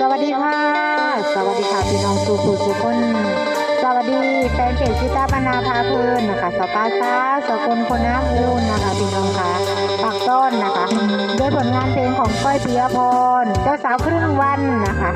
สวัสดีค่ะ สวัสดีค่ะพี่น้องสุขุสุคนสวัสดีแฟนเพจชิตาปนาพาเพลินนะคะสปาซาสกุลคนน้ำอุ่นนะคะพี่น้องค่ะปากต้นนะคะด้วยผลงานเพลงของก้อยปิยพรเจ้าสาวครึ่งวันนะคะ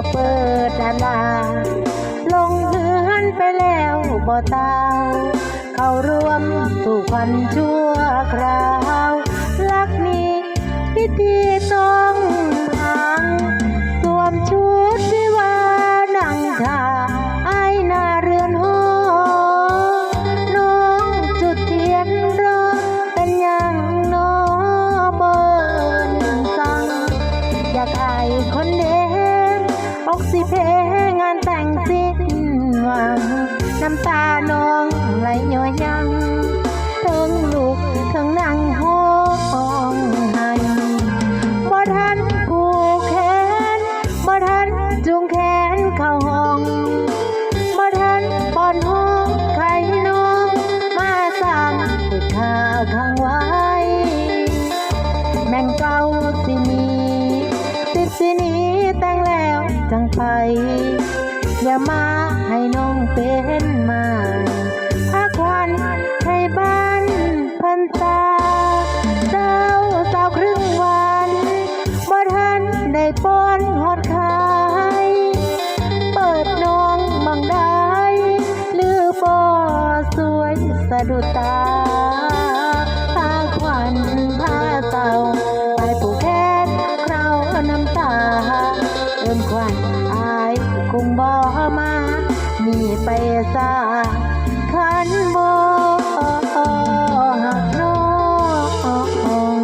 จะเปิดดานาลงเฮือนไปแล้วบ่ตาวเข้ารวมสู่ควันชั่วคราว รักนี้ อกสิเพงานแต่งสิ้นหวังน้ำตาน้องไหลย้อยยังทั้งลูกทั้งนั่งห้องไห้บ่ทันผูกแขนบ่ทันจูงแขนเข้าห้องบ่ทันป้อนห้องใครน้องมาสั่งติดขาข้างไว้ แม่นเก่าสิมี ไป อย่ามาให้น้องเป็นมาพักวันให้บ้านพันตาเจ้าสาวครึ่งวันบ่ทันได้ป้อนหอดขาย เปิดน้องบังได้หรือบ่สวยสะดุดตาพาควันพาเศร้าไปผูกแขนเคราวน้ำตา เอิ้นควัน คงบ่มา มีไปซาคันบ่หักน้อง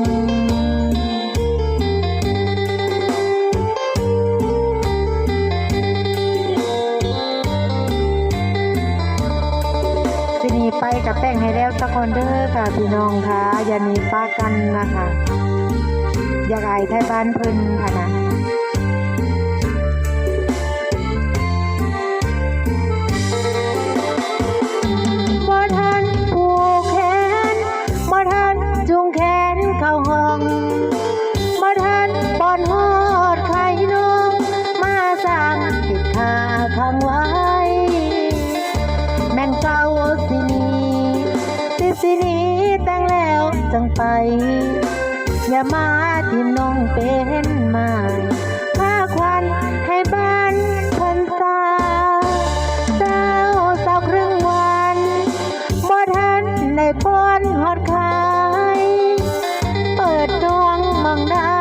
สนีไปกับแต่งให้แล้วสักคนเด้อค่ะพี่น้องค่ะอย่าหนีป้ากันนะคะ อย่าไก่ไทยบ้านเพิ่นค่ะนะ จังไป อย่ามาทิมน้องเป็นม้พาควันให้บ้านเพิ่นตาเจ้าสาวครึ่งวันบ่ทันได้ป้อนฮอดขาย เปิดดวงมองได้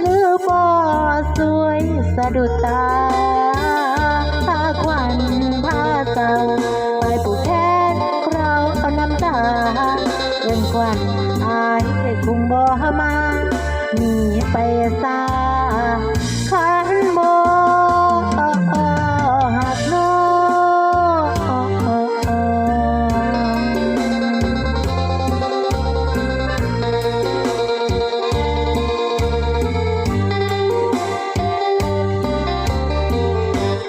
หรือบ่สวยสะดุดตา เอิ้นควันอายคงบ่มาหนีไปซาคันบ่หักน้อง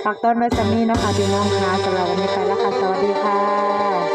ฝากต้นไว้สำนี้เนาะคะพี่น้องค่ะสำหรับวันนี้ไปแล้วค่ะ สวัสดีค่ะ